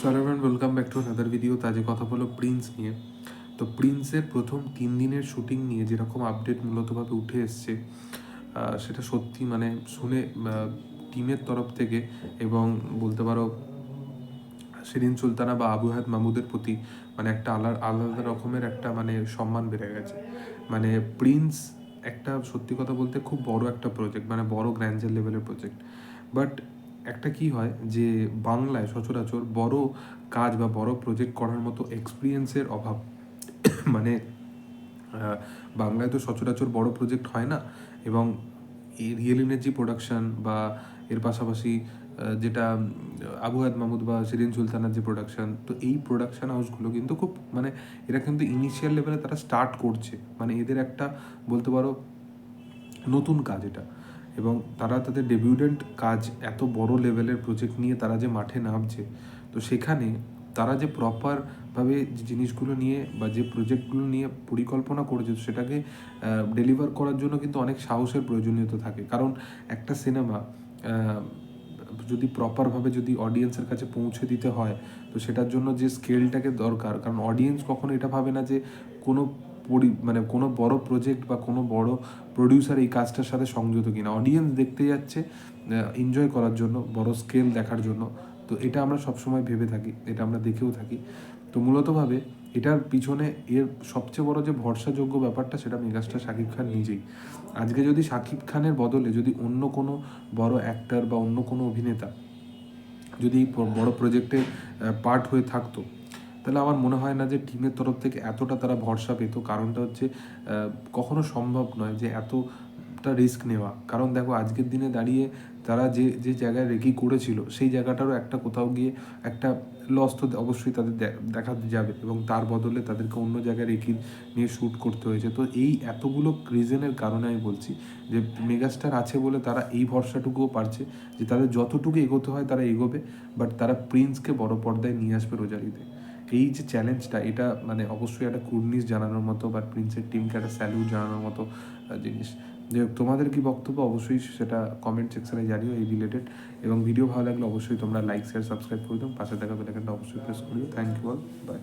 সরাভান welcome back to another video তাজে কথা বলো Prince নিয়ে। তো প্রিন্সের প্রথম তিন দিনের শুটিং নিয়ে যেরকম আপডেট মূলতভাবে উঠে এসছে সেটা সত্যি মানে শুনে টিমের তরফ থেকে এবং বলতে পারো শিরিন সুলতানা বা আবু মাহমুদের প্রতি মানে একটা আলাদা আলাদা রকমের একটা মানে সম্মান বেড়ে গেছে। মানে প্রিন্স একটা সত্যি কথা বলতে খুব বড় একটা প্রজেক্ট মানে বড় গ্র্যান্ডার লেভেলের প্রজেক্ট বাট একটা কি হয় যে বাংলায় সচরাচর বড় কাজ বা বড় প্রজেক্ট করার মতো এক্সপিরিয়েন্সের অভাব। মানে বাংলায় তো সচরাচর বড় প্রজেক্ট হয় না এবং রিয়েল এনার্জি প্রোডাকশন বা এর পাশাপাশি যেটা আবুহাদ আবু মাহমুদ বা শিরিন সুলতানার যে প্রোডাকশান তো এই প্রোডাকশন হাউসগুলো কিন্তু খুব মানে এরা কিন্তু ইনিশিয়াল লেভেলে তারা স্টার্ট করছে। মানে এদের একটা বলতে পারো, নতুন কাজ এটা। এবং তারা তাদের ডেবিউডেন্ট কাজ এত বড় লেভেলের প্রজেক্ট নিয়ে তারা যে মাঠে নামছে, তো সেখানে তারা যে প্রপারভাবে যে জিনিসগুলো নিয়ে বা যে প্রজেক্টগুলো নিয়ে পরিকল্পনা করেছে সেটাকে ডেলিভার করার জন্য কিন্তু অনেক সাহসের প্রয়োজনীয়তা থাকে। কারণ একটা সিনেমা যদি প্রপারভাবে যদি অডিয়েন্সের কাছে পৌঁছে দিতে হয়, তো সেটার জন্য যে স্কেলটাকে দরকার, কারণ অডিয়েন্স কখনো এটা ভাবে না যে কোনো পরি মানে কোনো বড় প্রজেক্ট বা কোনো বড় প্রডিউসার এই কাজটার সাথে সংযত কিনা। অডিয়েন্স দেখতে যাচ্ছে এনজয় করার জন্য, বড় স্কেল দেখার জন্য। তো এটা আমরা সবসময় ভেবে থাকি, এটা আমরা দেখেও থাকি। তো মূলতভাবে এটার পিছনে এর সবচেয়ে বড় যে ভরসাযোগ্য ব্যাপারটা সেটা মেগাস্টার শাকিব খান নিজেই। আজকে যদি শাকিব খানের বদলে যদি অন্য কোনো বড় অ্যাক্টর বা অন্য কোনো অভিনেতা যদি বড় প্রজেক্টে পার্ট হয়ে থাকতো তাহলে আমার মনে হয় না যে টিমের তরফ থেকে এতটা তারা ভরসা পেত। কারণটা হচ্ছে কখনো সম্ভব নয় যে এতটা রিস্ক নেওয়া। কারণ দেখো, আজকের দিনে দাঁড়িয়ে তারা যে যে জায়গায় রেকি করেছিল, সেই জায়গাটারও একটা কোথাও গিয়ে একটা লস তো অবশ্যই তাদের দে- দেখাতে যাবে এবং তার বদলে তাদেরকে অন্য জায়গায় রেকি নিয়ে শ্যুট করতে হয়েছে। তো এই এতগুলো রিজনের কারণে আমি বলছি যে মেগাস্টার আছে বলে তারা এই ভরসাটুকুও পারছে যে, তাদের যতটুকু এগোতে হয় তারা এগোবে বাট তারা প্রিন্সকে বড় পর্দায় নিয়ে আসবে রোজারিতে। এই যে চ্যালেঞ্জটা এটা মানে অবশ্যই একটা কুর্নিশ জানানোর মতো বা প্রিন্সের টিমকে একটা স্যালু জানানোর মতো জিনিস। যে তোমাদের কি বক্তব্য? অবশ্যই সেটা কমেন্ট সেকশনে জানিও, এই রিলেটেড এবং ভিডিও ভালো লাগলে অবশ্যই তোমরা লাইক শেয়ার সাবস্ক্রাইব করে দিও। পাশে থাকা বেলাইকনটা অবশ্যই প্রেস করে দিও। Thank you all by